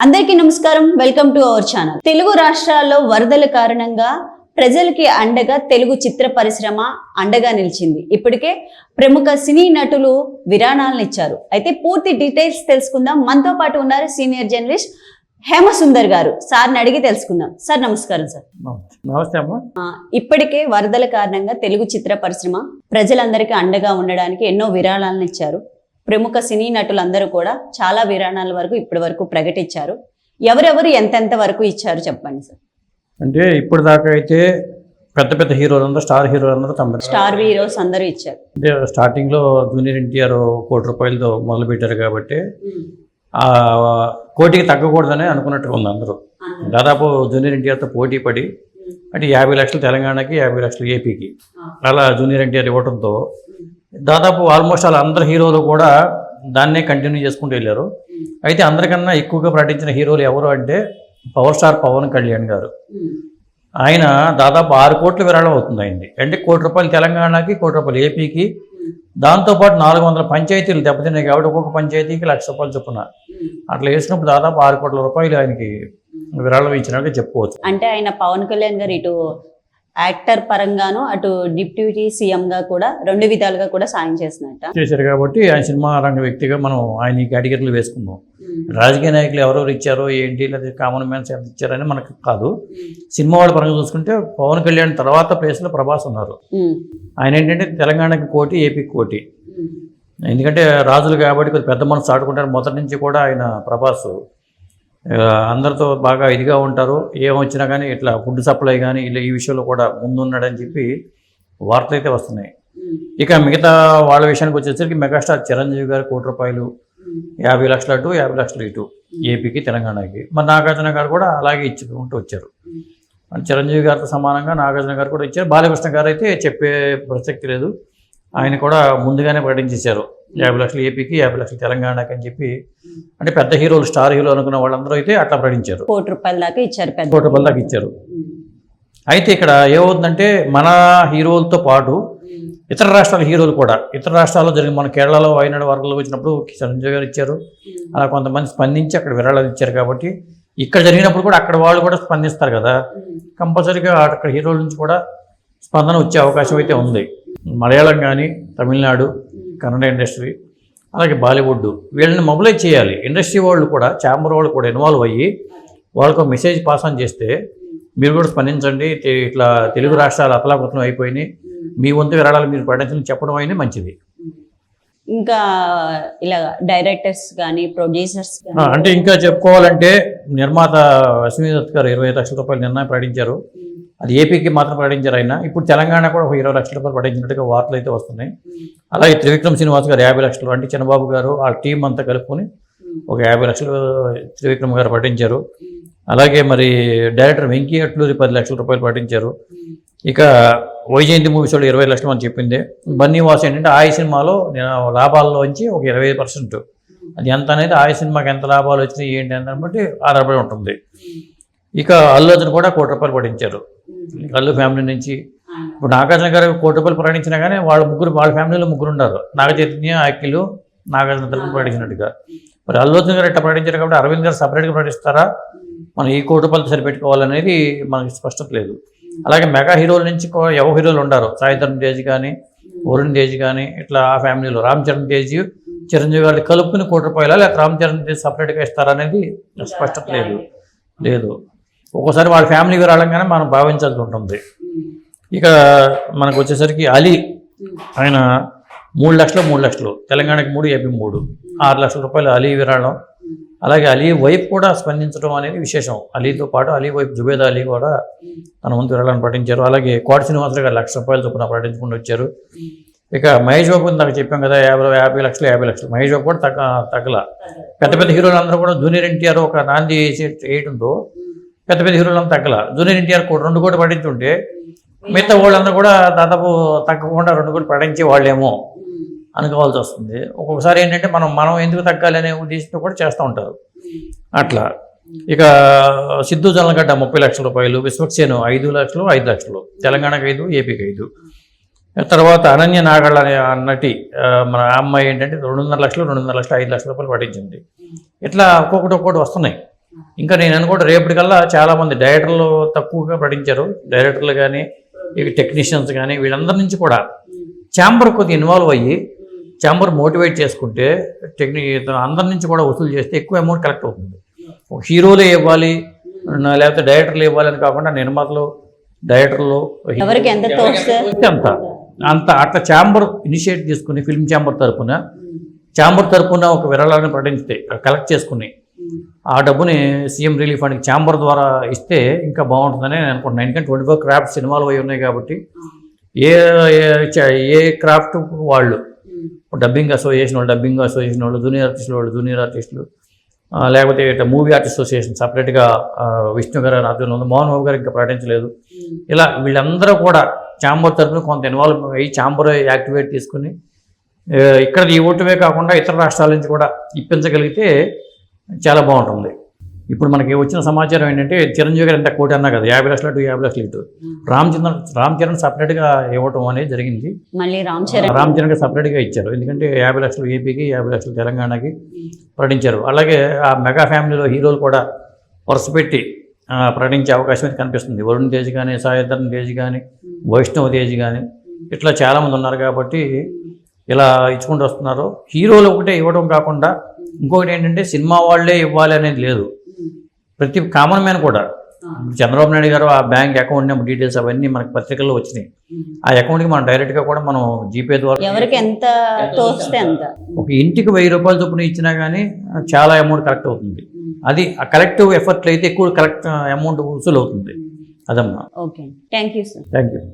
అందరికీ నమస్కారం. Welcome to our channel Telugu రాష్ట్రాల్లో వరదల కారణంగా ప్రజలకి అండగా తెలుగు చిత్ర పరిశ్రమ అండగా నిలిచింది. ఇప్పటికే ప్రముఖ సినీ నటులు విరాణాలను ఇచ్చారు అయితే పూర్తి డీటెయిల్స్ తెలుసుకుందాం. మనతో పాటు ఉన్నారు సీనియర్ జర్నలిస్ట్ హేమసుందర్ గారు. సార్ని అడిగి తెలుసుకుందాం. సార్ నమస్కారం సార్. నమస్తే. అమ్మా. ఇప్పటికే వరదల కారణంగా తెలుగు చిత్ర పరిశ్రమ ప్రజలందరికీ అండగా ఉండడానికి ఎన్నో విరాళాలను ఇచ్చారు ప్రముఖ సినీ నటులందరూ కూడా చాలా విరాళాల వరకు ఇప్పటి వరకు ప్రకటించారు. ఎవరెవరు ఎంతెంత వరకు ఇచ్చారు చెప్పండి సార్? అంటే ఇప్పుడు దాకా అయితే పెద్ద పెద్ద హీరోలు అందరూ స్టార్ హీరోలు అందరూ తమ స్టార్ హీరోస్ అందరూ ఇచ్చారు. అంటే స్టార్టింగ్లో జూనియర్ ఎన్టీఆర్ కోటి రూపాయలతో మొదలుపెట్టారు కాబట్టి ఆ కోటికి తగ్గకూడదని అనుకున్నట్టుగా ఉంది అందరూ. దాదాపు జూనియర్ ఎన్టీఆర్తో పోటీ పడి అంటే యాభై లక్షలు తెలంగాణకి యాభై లక్షలు ఏపీకి. అలా జూనియర్ ఎన్టీఆర్ ఇవ్వడంతో దాదాపు ఆల్మోస్ట్ వాళ్ళ అందరు హీరోలు కూడా దాన్నే కంటిన్యూ చేసుకుంటూ వెళ్ళారు. అయితే అందరికన్నా ఎక్కువగా ప్రకటించిన హీరోలు ఎవరు అంటే పవర్ స్టార్ పవన్ కళ్యాణ్ గారు. ఆయన దాదాపు ఆరు కోట్ల విరాళం అవుతుంది అయింది అంటే కోటి రూపాయలు తెలంగాణకి కోటి రూపాయలు ఏపీకి. దాంతోపాటు నాలుగు వందల పంచాయతీలు దెబ్బతిన్నాయి కాబట్టి ఒక్కొక్క పంచాయతీకి లక్ష రూపాయలు చొప్పున. అట్లా వేసినప్పుడు దాదాపు ఆరు కోట్ల రూపాయలు ఆయనకి విరాళం ఇచ్చినట్టుగా చెప్పుకోవచ్చు. అంటే ఆయన పవన్ కళ్యాణ్ గారు ఇటు యాక్టర్ పరంగాను అటు డిప్యూటీ సీఎం గా కూడా రెండు విధాలుగా కూడా సాయం చేసినట్ట చేశారు కాబట్టి ఆయన సినిమా రంగ వ్యక్తిగా మనం ఆయన కేటగిరీలో వేసుకుందాం. రాజకీయ నాయకులు ఎవరెవరు ఇచ్చారో ఏంటి లేదా కామన్ మ్యాన్స్ ఎంత ఇచ్చారని మనకు కాదు. సినిమా వాళ్ళ పరంగా చూసుకుంటే పవన్ కళ్యాణ్ తర్వాత ప్లేస్లో ప్రభాస్ ఉన్నారు. ఆయన ఏంటంటే తెలంగాణకి కోటి ఏపీకి కోటి. ఎందుకంటే రాజులు కాబట్టి కొద్ది పెద్ద మనసు ఆడుకుంటారు. మొదటి నుంచి కూడా ఆయన ప్రభాస్. అందరితో బాగా ఇదిగా ఉంటారు. ఏమొచ్చినా కానీ ఇట్లా ఫుడ్ సప్లై కానీ ఇలా ఈ విషయంలో కూడా ముందున్నాడని చెప్పి వార్తలు అయితే వస్తున్నాయి. ఇక మిగతా వాళ్ళ విషయానికి వచ్చేసరికి మెగాస్టార్ చిరంజీవి గారు కోటి రూపాయలు యాభై లక్షలు అటు యాభై లక్షలు ఇటు ఏపీకి తెలంగాణకి. మరి నాగార్జున గారు కూడా అలాగే ఇచ్చుకుంటూ వచ్చారు. చిరంజీవి గారితో సమానంగా నాగార్జున గారు కూడా ఇచ్చారు. బాలకృష్ణ గారు అయితే చెప్పే ప్రసక్తి లేదు. ఆయన కూడా ముందుగానే ప్రకటించేశారు. యాభై లక్షలు ఏపీకి యాభై లక్షలు తెలంగాణకి అని చెప్పి. అంటే పెద్ద హీరోలు స్టార్ హీరోలు అనుకున్న వాళ్ళందరూ అయితే అట్లా ప్రకటించారు. కోటి రూపాయల దాకా ఇచ్చారు కోటి రూపాయల దాకా ఇచ్చారు. అయితే ఇక్కడ ఏమవుతుందంటే మన హీరోలతో పాటు ఇతర రాష్ట్రాల హీరోలు కూడా ఇతర రాష్ట్రాల్లో జరిగిన మన కేరళలో వైనాడు వరదలు వచ్చినప్పుడు చిరంజీవి గారు ఇచ్చారు. అలా కొంతమంది స్పందించి అక్కడ విరాళాలు ఇచ్చారు కాబట్టి ఇక్కడ జరిగినప్పుడు కూడా అక్కడ వాళ్ళు కూడా స్పందిస్తారు కదా. కంపల్సరీగా అక్కడ హీరోల నుంచి కూడా స్పందన వచ్చే అవకాశం అయితే ఉంది. మలయాళం కానీ తమిళనాడు కన్నడ ఇండస్ట్రీ అలాగే బాలీవుడ్ వీళ్ళని మొబిలైజ్ చేయాలి. ఇండస్ట్రీ వాళ్ళు కూడా ఛాంబర్ వాళ్ళు కూడా ఇన్వాల్వ్ అయ్యి వాళ్ళకు మెసేజ్ పాస్ ఆన్ చేస్తే మీరు కూడా స్పందించండి ఇట్లా తెలుగు రాష్ట్రాలు అతలాకుతలం అయిపోయినాయి మీ వంతు విరాళాలు మీరు ప్రకటించని చెప్పడం అయినా మంచిది. ఇంకా ఇలా డైరెక్టర్స్ కానీ ప్రొడ్యూసర్స్ అంటే ఇంకా చెప్పుకోవాలంటే నిర్మాత అశ్విని దత్ గారు ఇరవై లక్షల రూపాయలు నిన్న ప్రకటించారు. అది ఏపీకి మాత్రం ప్రకటించారు ఆయన. ఇప్పుడు తెలంగాణ కూడా ఒక ఇరవై లక్షల రూపాయలు ప్రకటించినట్టుగా వార్తలు అయితే వస్తున్నాయి. అలాగే త్రివిక్రమ్ శ్రీనివాస్ గారు యాభై లక్షలు అంటే చంద్రబాబు గారు ఆ టీం అంతా కలుపుకొని ఒక యాభై లక్షలు త్రివిక్రమ్ గారు ప్రకటించారు అలాగే మరి డైరెక్టర్ వెంకీ అట్లూరి పది లక్షల రూపాయలు ప్రకటించారు ఇక వైజయంతి మూవీస్ వాళ్ళు ఇరవై లక్షలు అని చెప్పింది. బన్నీ వాసు ఏంటంటే ఆ సినిమాలో నేను లాభాల్లోంచి ఒక ఇరవై పర్సెంట్. అది ఎంత అనేది ఆ సినిమాకి ఎంత లాభాలు వచ్చినాయి ఏంటి అని బట్టి ఆధారపడి ఉంటుంది. ఇక అల్లు కూడా కోటి రూపాయలు పడించారు. అల్లు ఫ్యామిలీ నుంచి. ఇప్పుడు నాగార్జున గారు కోటి రూపాయలు ప్రకటించినా కానీ వాళ్ళ ముగ్గురు వాళ్ళ ఫ్యామిలీలో ముగ్గురు ఉన్నారు. నాగ చైతన్య అఖిలు నాగార్జున తరపున ప్రకటించినట్టుగా మరి అల్లు అర్జున్ గారు ఎట్లా ప్రకటించారు కాబట్టి అరవింద్ గారు సపరేట్గా ప్రకటిస్తారా మనం ఈ కోటి రూపాయలతో సరిపెట్టుకోవాలనేది మనకి స్పష్టత లేదు. అలాగే మెగా హీరోల నుంచి ఎవరు హీరోలు ఉండారు. సాయిధరం తేజ్ కానీ వరుణ్ తేజ్ కానీ ఇట్లా ఆ ఫ్యామిలీలో రామ్ చరణ్ తేజ్ చిరంజీవి గారిని కలుపుకుని కోటి రూపాయల లేకపోతే రామ్ చరణ్ తేజ్ సపరేట్గా ఇస్తారనేది స్పష్టత లేదు. లేదు. ఒక్కోసారి వాళ్ళ ఫ్యామిలీ విరాళంగానే మనం భావించాల్సి ఉంటుంది. ఇక మనకు వచ్చేసరికి అలీ. ఆయన మూడు లక్షలు మూడు లక్షలు. తెలంగాణకి మూడు ఏపీ మూడు. ఆరు లక్షల రూపాయలు అలీ విరాళం. అలాగే అలీ వైఫ్ కూడా స్పందించడం అనేది విశేషం. అలీతో పాటు అలీ వైఫ్ జుబేద అలీ కూడా తన వంతు విరాళాన్ని ప్రకటించారు. అలాగే కోట శ్రీనివాసరావు గారు లక్ష రూపాయలు చొప్పున ప్రకటించుకుంటూ వచ్చారు. ఇక మహేష్ బాబు నాకు చెప్పాం కదా యాభై యాభై లక్షలు యాభై లక్షలు. మహేష్ బాబు కూడా తగ్గ తగ్గల. పెద్ద పెద్ద హీరోలు అందరూ కూడా జూనియర్ ఎన్టీఆర్ ఒక నాంది వేసి పెద్ద పెద్ద హీరోలు అంతా తగ్గల. జూనియర్ ఎన్టీఆర్ కూడా రెండు కోట్లు పడించుంటే మిగతా వాళ్ళందరూ కూడా దాదాపు తగ్గకుండా రెండు కోట్లు పడించే వాళ్ళేమో అనుకోవాల్సి వస్తుంది. ఒక్కొక్కసారి ఏంటంటే మనం మనం ఎందుకు తగ్గాలి అనే ఉద్దేశంతో కూడా చేస్తూ ఉంటారు. అట్లా. ఇక సిద్ధు జల్లగడ్డ ముప్పై లక్షల రూపాయలు విశ్వక్సేను ఐదు లక్షలు ఐదు లక్షలు తెలంగాణకు ఐదు ఏపీకి ఐదు. తర్వాత అనన్య నాగళ్ళ అనే నటి మన అమ్మాయి ఏంటంటే రెండున్నర లక్షలు రెండున్నర లక్షలు ఐదు లక్షల రూపాయలు పట్టించింది ఇట్లా ఒక్కొక్కటి ఒక్కొక్కటి వస్తున్నాయి. ఇంకా నేను అనుకుంటా రేపటికల్లా చాలామంది డైరెక్టర్లు తక్కువగా ప్రకటించారు డైరెక్టర్లు కానీ ఇక టెక్నీషియన్స్ కానీ వీళ్ళందరి నుంచి కూడా ఛాంబర్ కొద్దిగా ఇన్వాల్వ్ అయ్యి ఛాంబర్ మోటివేట్ చేసుకుంటే టెక్నీ అందరి నుంచి కూడా వసూలు చేస్తే ఎక్కువ అమౌంట్ కలెక్ట్ అవుతుంది. హీరోలే ఇవ్వాలి లేకపోతే డైరెక్టర్లు ఇవ్వాలి అని కాకుండా నిర్మాతలు డైరెక్టర్లు అంత అంత అట్లా ఛాంబర్ ఇనిషియేట్ తీసుకుని ఫిల్మ్ ఛాంబర్ తరపున ఛాంబర్ తరపున ఒక విరాళాన్ని ప్రకటిస్తే కలెక్ట్ చేసుకుని ఆ డబ్బుని సీఎం రిలీఫ్ ఫండ్కి ఛాంబర్ ద్వారా ఇస్తే ఇంకా బాగుంటుందని నేను అనుకుంటున్నాను ఎందుకంటే ట్వంటీ ఫోర్ క్రాఫ్ట్స్ ఇన్వాల్వ్ అయి ఉన్నాయి కాబట్టి ఏ ఏ- క్రాఫ్ట్ వాళ్ళు డబ్బింగ్ అసోసియేషన్ వాళ్ళు డబ్బింగ్ అసోసియేషన్ వాళ్ళు జూనియర్ ఆర్టిస్టులు వాళ్ళు జూనియర్ ఆర్టిస్టులు లేకపోతే మూవీ ఆర్టిస్ట్ అసోసియేషన్ సపరేట్గా విష్ణు గారు ఆధ్వర్యంలో ఉంది. మోహన్ బాబు గారు ఇంకా ప్రకటించలేదు. ఇలా వీళ్ళందరూ కూడా ఛాంబర్ తరపున కొంత ఇన్వాల్వ్ అయ్యి ఛాంబర్ యాక్టివేట్ తీసుకుని ఇక్కడ ఈ ఓటువే కాకుండా ఇతర రాష్ట్రాల నుంచి కూడా ఇప్పించగలిగితే చాలా బాగుంటుంది. ఇప్పుడు మనకి వచ్చిన సమాచారం ఏంటంటే చిరంజీవి గారు ఎంత కోటి అన్నా కదా యాభై లక్షలు అటు యాభై లక్షలు ఇటు. రామ్ చంద్ర రామ్ చరణ్ సపరేట్గా ఇవ్వటం అనేది జరిగింది. మళ్ళీ రామ్ చరణ్. రామ్ చరణ్ గారు సపరేట్గా ఇచ్చారు. ఎందుకంటే యాభై లక్షలు ఏపీకి యాభై లక్షలు తెలంగాణకి ప్రకటించారు. అలాగే ఆ మెగా ఫ్యామిలీలో హీరోలు కూడా వరుస పెట్టి ప్రకటించే అవకాశం అయితే కనిపిస్తుంది. వరుణ్ తేజ్ కానీ సాయిధరన్ తేజ్ కానీ వైష్ణవ్ తేజ్ కానీ ఇట్లా చాలామంది ఉన్నారు కాబట్టి ఇలా ఇచ్చుకుంటూ వస్తున్నారు. హీరోలు ఒకటే ఇవ్వడం కాకుండా ఇంకొకటి ఏంటంటే సినిమా వాళ్ళే ఇవ్వాలి అనేది లేదు. ప్రతి కామన్ మ్యాన్ కూడా. చంద్రబాబు నాయుడు గారు ఆ బ్యాంక్ అకౌంట్ నెంబర్ డీటెయిల్స్ అవన్నీ మనకి పత్రికల్లో వచ్చినాయి. ఆ అకౌంట్కి మనం డైరెక్ట్గా కూడా మనం జీపే ద్వారా ఎవరికి ఎంత తోస్తే అంత. ఒక ఇంటికి వెయ్యి రూపాయల చొప్పున ఇచ్చినా కానీ చాలా అమౌంట్ కలెక్ట్ అవుతుంది. అది ఆ కలెక్టివ్ ఎఫర్ట్లు అయితే ఎక్కువ కలెక్ట్ అమౌంట్ వసూలు అవుతుంది అదమ్మా. Okay thank you sir. Thank you.